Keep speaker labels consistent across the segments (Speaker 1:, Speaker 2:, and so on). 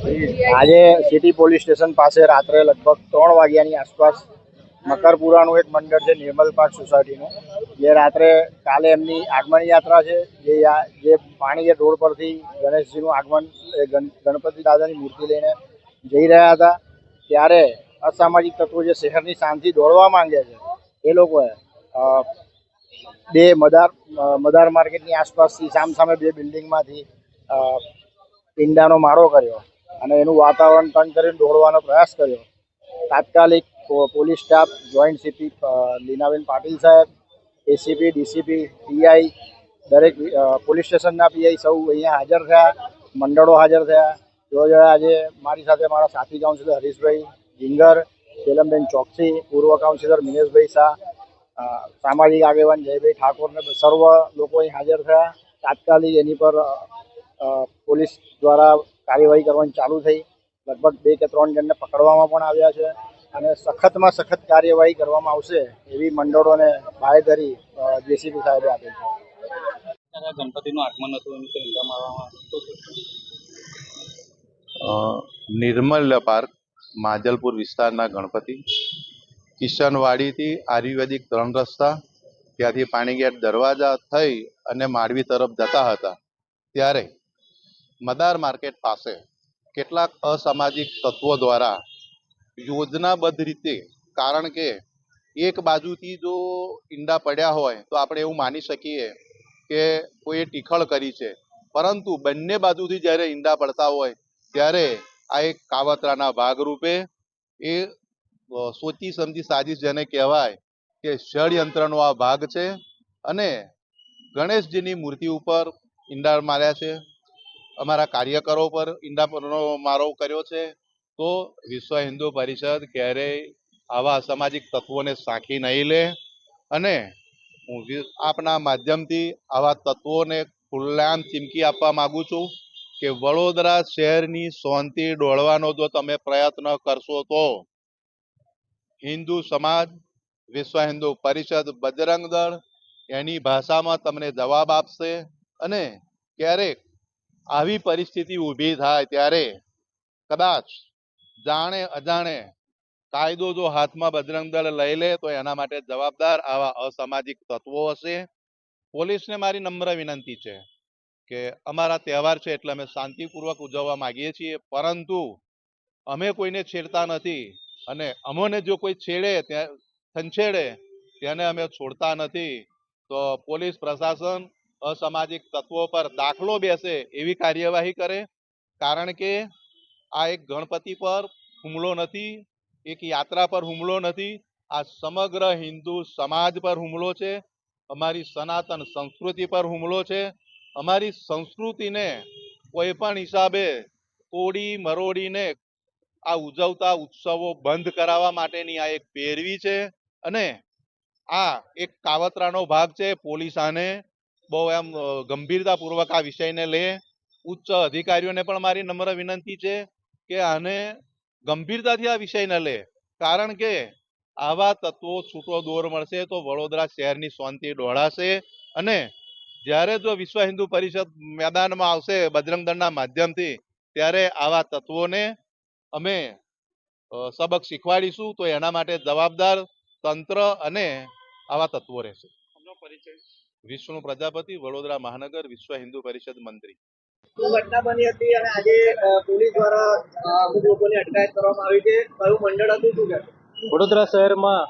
Speaker 1: આજે city police station પાસે રાત્રે લગભગ ત્રણ વાગ્યાની આસપાસ મકરપુરાનું એક મંડળ છે, નિર્મલ પાર્ક સોસાયટીનું. જે રાત્રે કાલે એમની આગમન યાત્રા છે, જે જે પાણીગેટ રોડ પરથી ગણેશજીનું આગમન, એ ગણપતિ દાદાની મૂર્તિ લઈને જઈ રહ્યા હતા. ત્યારે અસામાજિક તત્વો જે શહેરની શાંતિ દોડવા માંગે છે, એ લોકોએ બે મદાર મદાર માર્કેટની આસપાસથી સામસામે બે બિલ્ડિંગમાંથી ઈંડાનો મારો કર્યો. અને એનું વાતાવરણ તંગ કરીને દોડવાનો પ્રયાસ કર્યો. તાત્કાલિક police staff, joint CP Leenaben Patil સાહેબ, એસીપી, ડીસીપી, પીઆઈ, દરેક પોલીસ સ્ટેશનના પીઆઈ સૌ અહીંયા હાજર થયા, મંડળો હાજર થયા. જો જો આજે મારી સાથે મારા સાથી કાઉન્સિલર હરીશભાઈ જીંગર શેલમબેન ચોકસી, પૂર્વ કાઉન્સિલર મિનેશભાઈ શાહ સામાજિક આગેવાન જયભાઈ ઠાકોરને સર્વ લોકો અહીં હાજર થયા. તાત્કાલિક એની પર પોલીસ દ્વારા કાર્યવાહી કરવાની ચાલુ થઈ. લગભગ બે કે ત્રણ જણને પકડવામાં પણ આવ્યા છે અને સખતમાં સખત કાર્યવાહી કરવામાં આવશે એવી મંડળોને બાહેધરી જેસીબી સાહેબે આપી છે.
Speaker 2: ગણપતિનું આગમન હતું
Speaker 3: નિર્મલ્ય પાર્ક માજલપુર વિસ્તારના ગણપતિ. કિશનવાડીથી આયુર્વેદિક ત્રણ રસ્તા ત્યાંથી પાણીગેટ દરવાજા થઈ અને માંડવી તરફ જતા હતા. ત્યારે મદાર માર્કેટ પાસે કેટલાક અસામાજિક તત્વો દ્વારા યોજનાબદ્ધ રીતે, કારણ કે એક બાજુથી જો ઈંડા પડ્યા હોય, તો આપણે એવું માની શકીએ કે કોઈએ ટીખળ કરી છે. પરંતુ બંને બાજુથી જ્યારે ઈંડા પડતા હોય, ત્યારે આ એક કાવતરાના ભાગરૂપે એ સોચી સમજી સાજીશ જેને કહેવાય કે ષડયંત્રનો આ ભાગ છે. અને ગણેશજીની મૂર્તિ ઉપર ઈંડા માર્યા છે. અમારા કાર્યકરો પર ઈંડા મારો કર્યો છે, તો વિશ્વ હિન્દુ પરિષદ ક્યારેય આવા અસામાજિક તત્વોને સાંખી નહીં લે અને હું આપના માધ્યમથી આવા તત્વોને ખુલ્લામ ચીમકી આપવા માગું છું કે વડોદરા શહેરની શાંતિ ડોળવાનો જો તમે પ્રયત્ન કરશો તો. હિન્દુ સમાજ, વિશ્વ હિન્દુ પરિષદ, બજરંગ દળ એની ભાષામાં તમને જવાબ આપશે અને ક્યારેક આવી પરિસ્થિતિ ઊભી થાય ત્યારે કદાચ જાણે અજાણે કાયદો જો હાથમાં બજરંગ લઈ લે તો એના માટે જવાબદાર આવા અસામાજિક તત્વો હશે? પોલીસને મારી નમ્ર વિનંતી છે કે અમારા તહેવાર છે એટલે અમે શાંતિપૂર્વક ઉજવવા માંગીએ છીએ, પરંતુ અમે કોઈને છેડતા નથી અને અમોને જો કોઈ છેડે, ત્યાં, છંછેડે, તેને અમે છોડતા નથી, તો પોલીસ પ્રશાસન અસામાજિક તત્વો પર દાખલો બેસે એવી કાર્યવાહી કરે, કારણ કે આ એક ગણપતિ પર હુમલો નથી, એક યાત્રા પર હુમલો નથી, આ સમગ્ર હિન્દુ સમાજ પર હુમલો છે, અમારી સનાતન સંસ્કૃતિ પર હુમલો છે, અમારી સંસ્કૃતિને કોઈ પણ હિસાબે તોડી મરોડીને આ ઉજવતા ઉત્સવો બંધ કરાવવા માટેની આ એક પેરવી છે અને આ એક કાવતરાનો ભાગ છે પોલીસ આને બહુ એમ ગંભીરતાપૂર્વક આ વિષયને લે ઉચ્ચ અધિકારીઓને પણ મારી નમ્ર વિનંતી છે કે આને ગંભીરતાથી આ વિષયને લે કારણ કે આવા તત્વો છૂટો દોર મળશે તો વડોદરા શહેરની શાંતિ ડોળાશે અને જ્યારે જો વિશ્વ હિન્દુ પરિષદ મેદાનમાં આવશે બજરંગ દળના માધ્યમથી, ત્યારે આવા તત્વોને અમે સબક શીખવાડીશું તો એના માટે જવાબદાર તંત્ર અને આવા તત્વો રહેશે.
Speaker 2: પરિચય
Speaker 3: વિષ્ણુ પ્રજાપતિ વડોદરા મહાનગર વિશ્વ હિન્દુ પરિષદ મંત્રી.
Speaker 4: ઘટના બની હતી અને આજે પોલીસ દ્વારા અમુક લોકોની અટકાયત કરવામાં આવી છે. કયું મંડળ હતું શું
Speaker 5: વડોદરા શહેરમાં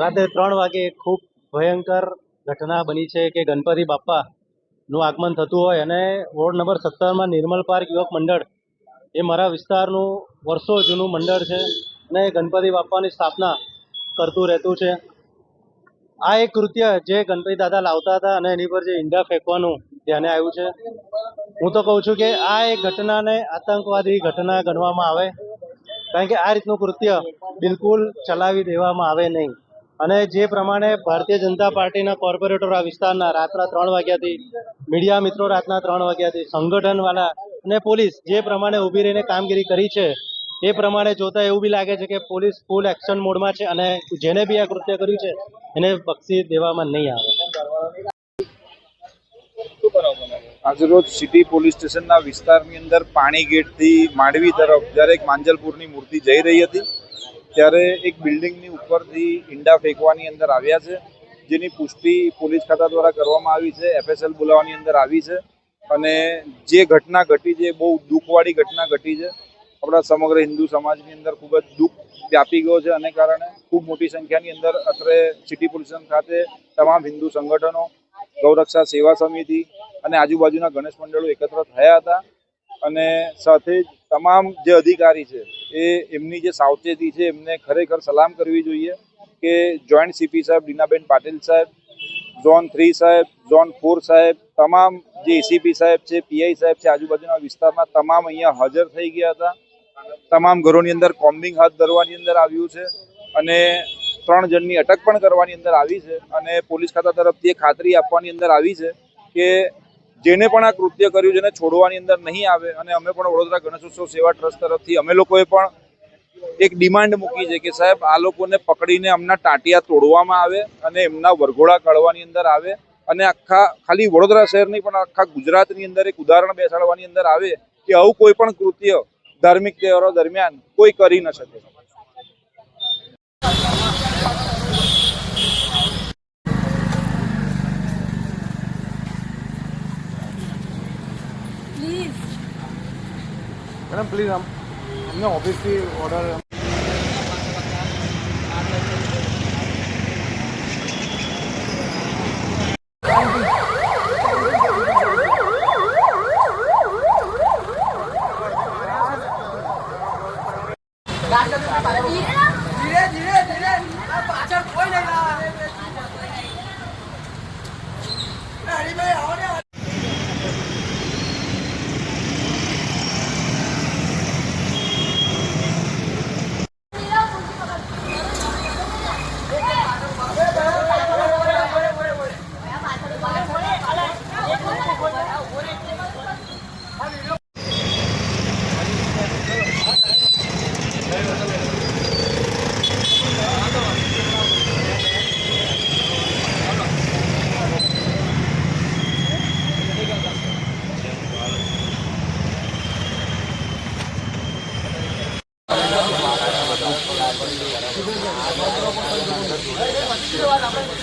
Speaker 5: રાતે ત્રણ વાગે ખૂબ ભયંકર ઘટના બની છે કે ગણપતિ બાપ્પાનું આગમન થતું હોય અને વોર્ડ નંબર સત્તરમાં નિર્મલ પાર્ક યુવક મંડળ એ મારા વિસ્તારનું વર્ષો જૂનું મંડળ છે અને ગણપતિ બાપ્પાની સ્થાપના કરતું રહેતું છે. આ એક કૃત્ય જે ગણપતિ દાદા લાવતા હતા અને એની પર જે ઈંડા ફેંકવાનું ધ્યાને આવ્યું છે. હું તો કહું છું કે આ એક ઘટનાને આતંકવાદી ઘટના ગણવામાં આવે. કારણ કે આ રીતનું કૃત્ય બિલકુલ ચલાવી દેવામાં આવે નહીં. અને જે પ્રમાણે ભારતીય જનતા પાર્ટીના કોર્પોરેટરો આ વિસ્તારના રાતના ત્રણ વાગ્યાથી, મીડિયા મિત્રો રાતના ત્રણ વાગ્યાથી, સંગઠનવાળા અને પોલીસ જે પ્રમાણે ઊભી રહીને કામગીરી કરી છે એ પ્રમાણે જોતા એવું બી લાગે છે કે પોલીસ ફૂલ એક્શન મોડમાં છે અને જેને બી આ કૃત્ય કર્યું છે એને બક્ષી દેવામાં નહીં આવે.
Speaker 6: આજરોજ સિટી પોલીસ સ્ટેશનના વિસ્તારની અંદર પાણી ગેટથી માંડવી તરફ જ્યારે એક માંજલપુરની મૂર્તિ જઈ રહી હતી ત્યારે એક બિલ્ડિંગની ઉપરથી ઈંડા ફેંકવાની અંદર આવ્યા છે જેની પુષ્ટિ પોલીસ ખાતા દ્વારા કરવામાં આવી છે એફએસએલ બોલાવવાની અંદર આવી છે અને જે ઘટના ઘટી છે બહુ દુઃખવાળી ઘટના ઘટી છે. આપણા સમગ્ર હિન્દુ સમાજની અંદર ખૂબ જ દુઃખ વ્યાપી ગયો છે અને કારણે ખૂબ મોટી સંખ્યાની અંદર અત્રે સિટી પોલ્યુશન ખાતે તમામ હિન્દુ સંગઠનો, ગૌરક્ષા સેવા સમિતિ અને આજુબાજુના ગણેશ મંડળો એકત્ર થયા હતા. અને સાથે જ તમામ જે અધિકારી છે એ એમની જે સાવચેતી છે, એમને ખરેખર સલામ કરવી જોઈએ કે જોઈન્ટ સીપી સાહેબ, દીનાબેન પાટીલ સાહેબ, ઝોન થ્રી સાહેબ, ઝોન ફોર સાહેબ, તમામ જે એસીપી સાહેબ છે, પીઆઈ સાહેબ છે, આજુબાજુના વિસ્તારમાં તમામ અહીંયા હાજર થઈ ગયા હતા. તમામ ઘરોની અંદર કોમ્બિંગ હાથ ધરવાની અંદર આવ્યું છે અને ત્રણ જણની અટક પણ કરવાની અંદર આવી છે અને પોલીસ ખાતા તરફથી એ ખાતરી આપવાની અંદર આવી છે કે જેને પણ આ કૃત્ય કર્યું એને છોડવાની અંદર નહીં આવે અને અમે પણ વડોદરા ગણેશોત્સવ સેવા ટ્રસ્ટ તરફથી અમે લોકોએ પણ એક ડિમાન્ડ મૂકી છે કે સાહેબ, આ લોકોને પકડીને અમના ટાંટિયા તોડવામાં આવે અને એમના વરઘોડા કાઢવાની અંદર આવે અને આખા, ખાલી વડોદરા શહેર નહીં પણ આખા ગુજરાતની અંદર એક ઉદાહરણ બેસાડવાની અંદર આવે કે આવું કોઈ પણ કૃત્ય ધાર્મિક તહેવારો દરમિયાન કોઈ કરી ન શકે.
Speaker 7: પ્લીઝ
Speaker 1: મેડમ પ્લીઝ આમ અમને ઓફિસથી ઓર્ડર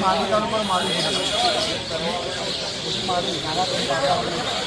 Speaker 1: માલિકાનું પણ મારું મારું